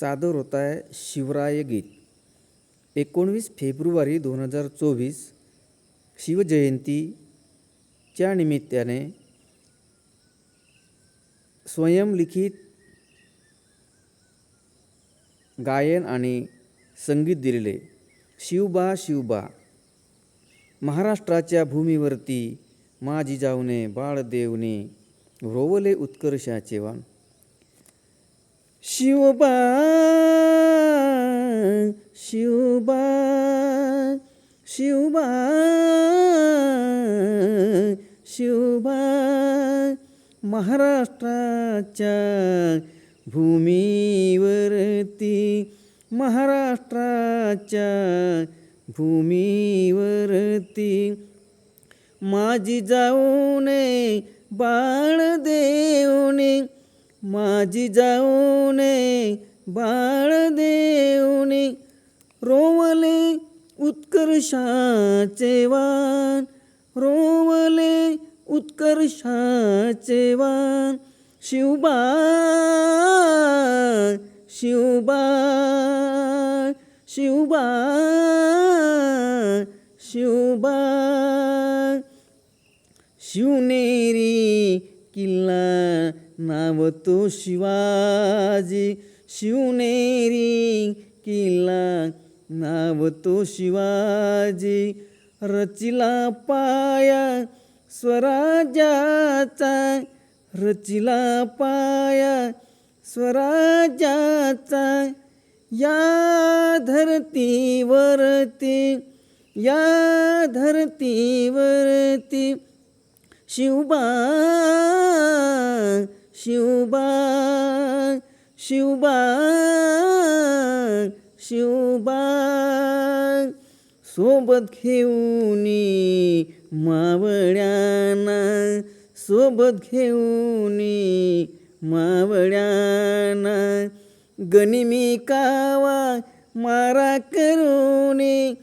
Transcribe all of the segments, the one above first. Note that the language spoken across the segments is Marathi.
सादर होत आहे शिवराय गीत. एकोणवीस फेब्रुवारी दोन हजार चोवीस शिवजयंतीच्या निमित्ताने स्वयंलिखित गायन आणि संगीत दिलेले शिवबा शिवबा. महाराष्ट्राच्या भूमीवरती मा जाऊने बाळदेवने रोवले उत्कर्षाचे वाण. शिवबा शिवबा शिवबा शिवबा. महाराष्ट्राच्या भूमीवरती महाराष्ट्राच्या भूमीवरती माझी जाऊने बाळ देवने माझी जाऊने बाळ देऊने रोवले उत्कर्षाचे वान रोवले उत्कर्षाचे वान शिवबा शिवबा शिवबा शिवबा. शिवनेरी किल्ला नाव तो शिवाजी. शिवनेरी किल्ला नाव तो शिवाजी. रचिला पाया स्वराज्याचा रचिला पाया स्वराज्याचा. या धरतीवरती या धरतीवरती शिवबा शिवबा शिवबा शिवबा सोबत घेऊनी मावळ्याना सोबत घेऊनी मावळ्याना. गनिमी कावा मारा करूने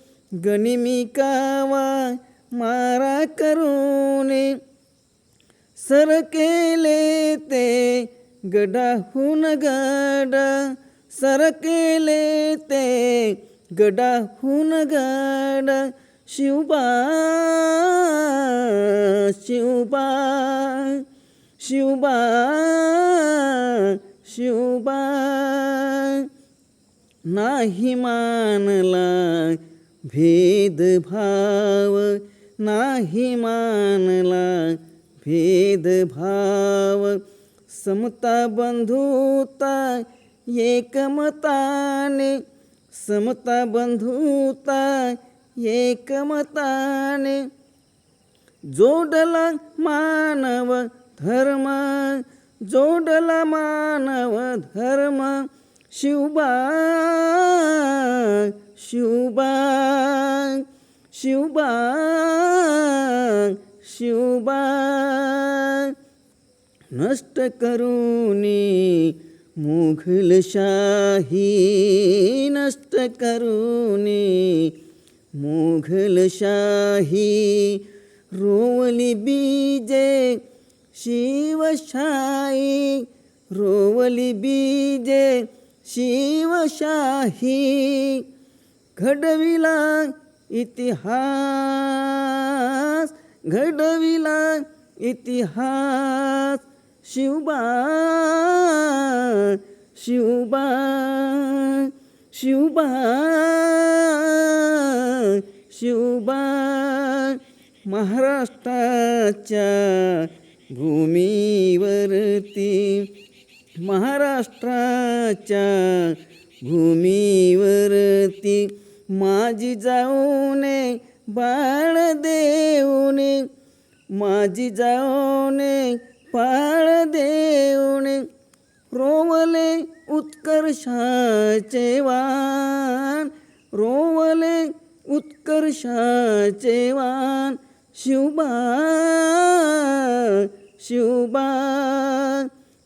गनिमी कावा मारा करूने सर केले ते गडाहून गडा. सर केले ते गडाहून गडा. शिवबा शिवबा शिवबा शिवबा. नाही मानला भेदभाव नाही मानला भेदभाव समता बंधुता एकमताने समता बंधुता एकमताने जोडला मानव धर्म जोडला मानव धर्म शिवबा शिवबा शिवबा शिवबा नष्ट करूनी मुघलशाही नष्ट करूनी मुघलशाही रोवली बीजे शिवशाही रोवली बीजे शिवशाही घडविला इतिहास. घडविला इतिहास. शिवबा शिवबा शिवबा शिवबा महाराष्ट्राच्या भूमीवरती महाराष्ट्राच्या भूमीवरती माझी जाऊने बाळ देऊने माझी जाऊने पाळ देऊने रोवले उत्कर्षाचे वान रोवले उत्कर्षाचे वान शिवबा शिवबा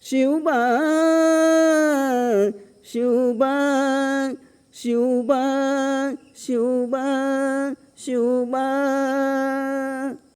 शिवबा शिवबा शिवबा शिवबा 秀吧